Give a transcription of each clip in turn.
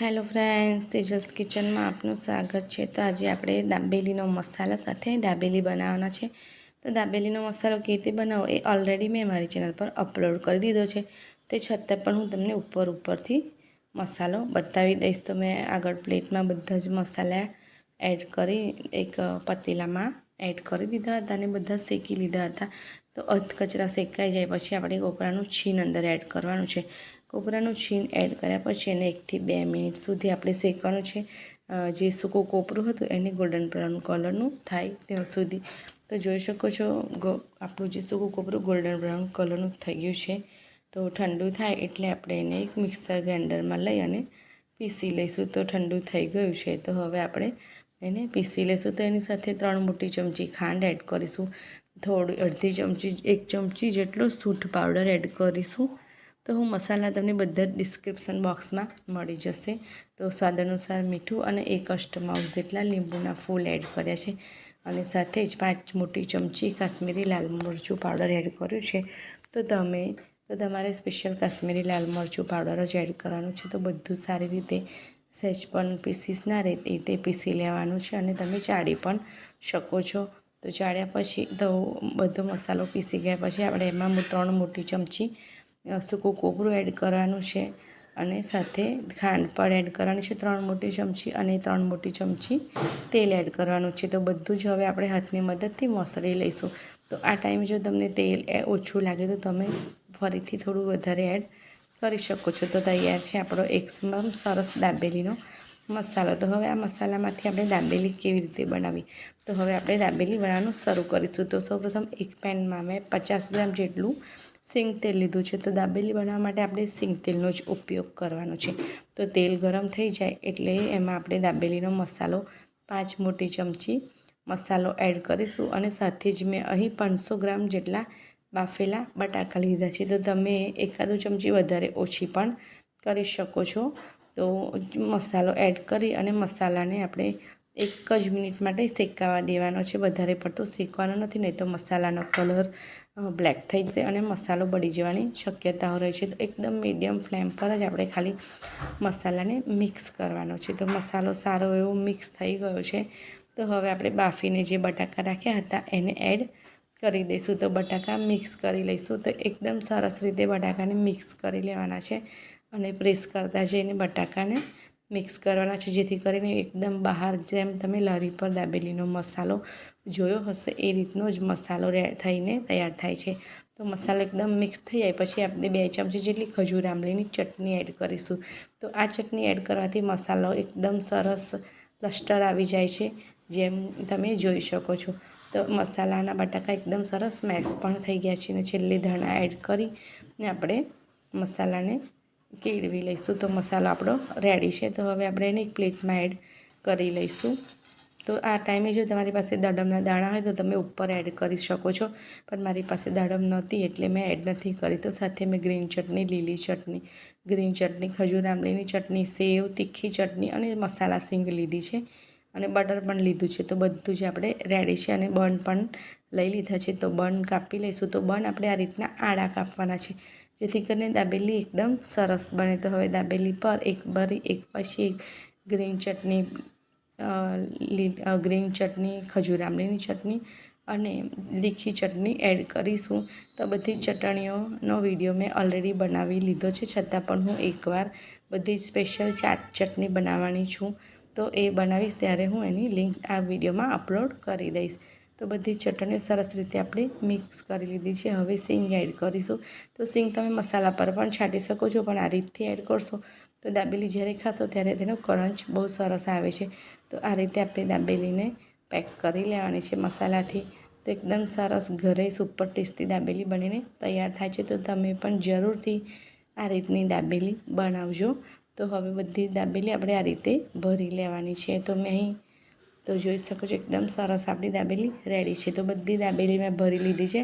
Hello friends, Tejas કિચનમાં આપનું સ્વાગત છે. તો આજે આપણે દાબેલીનો મસાલા સાથે દાબેલી બનાવવાના છે. તો દાબેલીનો મસાલો કેવી રીતે બનાવો એ ઓલરેડી મેં મારી ચેનલ પર અપલોડ કરી દીધો છે. તે છતાં પણ હું તમને ઉપર ઉપરથી મસાલો બતાવી દઈશ. તો મેં આગળ પ્લેટમાં બધા જ મસાલા એડ કરી, એક પતીલામાં એડ કરી દીધા હતા અને બધા શેકી લીધા હતા. તો અધકચરા શેકાઈ જાય પછી આપણે કોપરાનું છીન અંદર એડ કરવાનું છે. કોપરાનું છીન એડ કર્યા પછી એને એકથી બે મિનિટ સુધી આપણે શેકવાનું છે. જે સૂકું કોપરું હતું એને ગોલ્ડન બ્રાઉન કલરનું થાય ત્યાં સુધી. તો જોઈ શકો છો આપણું જે સૂકું કોપરું ગોલ્ડન બ્રાઉન કલરનું થઈ ગયું છે. તો ઠંડુ થાય એટલે આપણે એને એક મિક્સર ગ્રાઇન્ડરમાં લઈ અને પીસી લઈશું. તો ઠંડુ થઈ ગયું છે. તો હવે આપણે એને પીસી લઈશું. તો એની સાથે ત્રણ મોટી ચમચી ખાંડ એડ કરીશું. થોડી અડધી ચમચી, એક ચમચી જેટલો સૂંઠ પાવડર એડ કરીશું. તો હું મસાલા તમને બધા જ ડિસ્ક્રિપ્શન બોક્સમાં મળી જશે. તો સ્વાદ અનુસાર મીઠું અને એક અષ્ટમાઉસ જેટલા લીંબુના ફૂલ એડ કર્યા છે. અને સાથે જ પાંચ મોટી ચમચી કાશ્મીરી લાલ મરચું પાવડર એડ કર્યું છે. તો તમે, તો તમારે સ્પેશિયલ કાશ્મીરી લાલ મરચું પાવડર જ એડ કરવાનું છે. તો બધું સારી રીતે સહેજ પણ પીસીસ ના રહે રીતે પીસી લેવાનું છે અને તમે ચાળી પણ શકો છો. તો ચાળ્યા પછી તો બધો મસાલો પીસી ગયા પછી આપણે એમાં ત્રણ મોટી ચમચી સૂકું કોપરું એડ કરવાનું છે અને સાથે ખાંડ પણ એડ કરવાની છે. ત્રણ મોટી ચમચી અને ત્રણ મોટી ચમચી તેલ એડ કરવાનું છે. તો બધું જ હવે આપણે હાથની મદદથી મોસરી લઈશું. તો આ ટાઈમે જો તમને તેલ ઓછું લાગે તો તમે ફરીથી થોડું વધારે એડ કરી શકો છો. તો તૈયાર છે આપણો એકદમ સરસ દાબેલીનો મસાલો. તો હવે આ મસાલામાંથી આપણે દાબેલી કેવી રીતે બનાવી? તો હવે આપણે દાબેલી બનાવવાનું શરૂ કરીશું. તો સૌપ્રથમ એક પેનમાં મેં પચાસ ગ્રામ જેટલું સિંગ તેલ લીધું છે. તો દાબેલી બનાવવા માટે આપણે સિંગ તેલનો જ ઉપયોગ કરવાનો છે. તો તેલ ગરમ થઈ જાય એટલે એમાં આપણે દાબેલીનો મસાલો પાંચ મોટી ચમચી મસાલો એડ કરીશું અને સાથે જ મેં અહીં પાંચસો ગ્રામ જેટલા બાફેલા બટાકા લીધા છે. તો તમે એકાદો ચમચી વધારે ઓછી પણ કરી શકો છો. તો મસાલો એડ કરી અને મસાલાને આપણે એક જ મિનિટ માટે શેકાવા દેવાનો છે. વધારે પડતો શેકવાનો નથી, નહીં તો મસાલાનો કલર બ્લેક થઈ જશે અને મસાલો બળી જવાની શક્યતાઓ રહે છે. તો એકદમ મીડિયમ ફ્લેમ પર જ આપણે ખાલી મસાલાને મિક્સ કરવાનો છે. તો મસાલો સારો એવો મિક્સ થઈ ગયો છે. તો હવે આપણે બાફીને જે બટાકા રાખ્યા હતા એને એડ કરી દઈશું. તો બટાકા મિક્સ કરી લઈશું. તો એકદમ સરસ રીતે બટાકાને મિક્સ કરી લેવાના છે અને પ્રેસ કરતા જઈને બટાકાને મિક્સ કરવાના છે, જેથી કરીને એકદમ બહાર જેમ તમે લારી પર દાબેલીનો મસાલો જોયો હશે, એ રીતનો જ મસાલો થઈને તૈયાર થાય છે. તો મસાલો એકદમ મિક્સ થઈ જાય, પછી આપણે બે ચમચી જેટલી ખજૂર આંબલીની ચટણી એડ કરીશું. તો આ ચટણી એડ કરવાથી મસાલો એકદમ સરસ લસ્ટર આવી જાય છે, જેમ તમે જોઈ શકો છો. તો મસાલાના બટાકા એકદમ સરસ મેશ પણ થઈ ગયા છે અને છેલ્લે ધણા એડ કરી, ને આપણે મસાલાને કેળવી લઈશું? તો મસાલો આપણો રેડી છે. તો હવે આપણે એને એક પ્લેટમાં એડ કરી લઈશું. તો આ ટાઈમે જો તમારી પાસે દાડમના દાણા હોય તો તમે ઉપર એડ કરી શકો છો. પણ મારી પાસે દાડમ નહોતી એટલે મેં એડ નથી કરી. તો સાથે મેં ગ્રીન ચટણી, લીલી ચટણી ગ્રીન ચટણી, ખજૂર આંબલીની ચટણી, સેવ, તીખી ચટણી અને મસાલા સિંગ લીધી છે. અને બટર પણ લીધું છે. તો બધું જ આપણે રેડી છે અને બન પણ લઈ લીધા છે. તો બન કાપી લઈશું. તો બન આપણે આ રીતના આડા કાપવાના છે. જેથી કરીને દાબેલી એકદમ સરસ બને. તો હવે દાબેલી પર એક ભરી એક પછી એક ગ્રીન ચટણી ગ્રીન ચટણી, ખજૂર આંબલીની ચટણી અને લીખી ચટણી એડ કરીશું. તો બધી ચટણીઓનો વીડિયો મેં ઓલરેડી બનાવી લીધો છે. છતાં પણ હું એકવાર બધી સ્પેશિયલ ચાટ ચટણી બનાવવાની છું. તો એ બનાવીશ ત્યારે હું એની લિંક આ વિડીયોમાં અપલોડ કરી દઈશ. તો બધી ચટણીઓ સરસ રીતે આપણે મિક્સ કરી લીધી છે. હવે સિંગ એડ કરીશું. તો સિંગ તમે મસાલા પર પણ છાંટી શકો છો, પણ આ રીતથી એડ કરશો તો દાબેલી જ્યારે ખાશો ત્યારે તેનો કરંચ બહુ સરસ આવે છે. તો આ રીતે આપણે દાબેલીને પેક કરી લેવાની છે મસાલાથી. તો એકદમ સરસ ઘરે સુપર ટેસ્ટી દાબેલી બનીને તૈયાર થાય છે. તો તમે પણ જરૂરથી આ રીતની દાબેલી બનાવજો. તો હવે બધી દાબેલી આપણે આ રીતે ભરી લેવાની છે. તો મેં અહીં તો જોઈ શકો છો, એકદમ સરસ આપણી દાબેલી રેડી છે. તો બધી દાબેલી મેં ભરી લીધી છે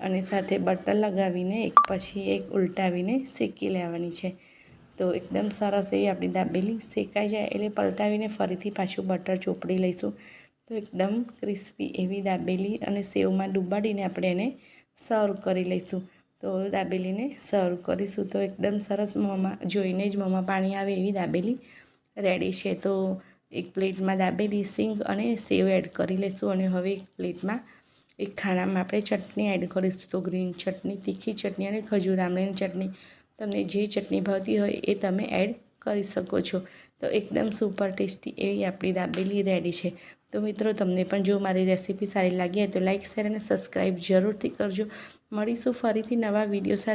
અને સાથે બટર લગાવીને, એક પછી એક ઉલટાવીને શેકી લેવાની છે. તો એકદમ સરસ એવી આપણી દાબેલી શેકાઈ જાય એટલે પલટાવીને ફરીથી પાછું બટર ચોપડી લઈશું. તો એકદમ ક્રિસ્પી એવી દાબેલી અને સેવમાં ડૂબાડીને આપણે એને સર્વ કરી લઈશું. તો દાબેલીને સર્વ કરીશું. તો એકદમ સરસ મોંમાં જોઈને જ મોંમાં પાણી આવે એવી દાબેલી રેડી છે. તો એક પ્લેટમાં દાબેલી, સિંગ અને સેવ એડ કરી લઈશું અને હવે એક પ્લેટમાં એક ખાણામાં આપણે ચટણી એડ કરીશું. તો ગ્રીન ચટણી, તીખી ચટણી અને ખજૂર, આમળીની ચટણી. તમને જે ચટણી ભાવતી હોય એ તમે એડ કરી શકો છો. તો એકદમ સુપર ટેસ્ટી એવી આપણી દાબેલી રેડી છે. તો મિત્રો, તમને પણ જો મારી રેસીપી સારી લાગી હોય તો લાઇક શેર અને સબસ્ક્રાઈબ જરૂરથી કરજો. મળીશું ફરીથી નવા વીડિયો સાથે.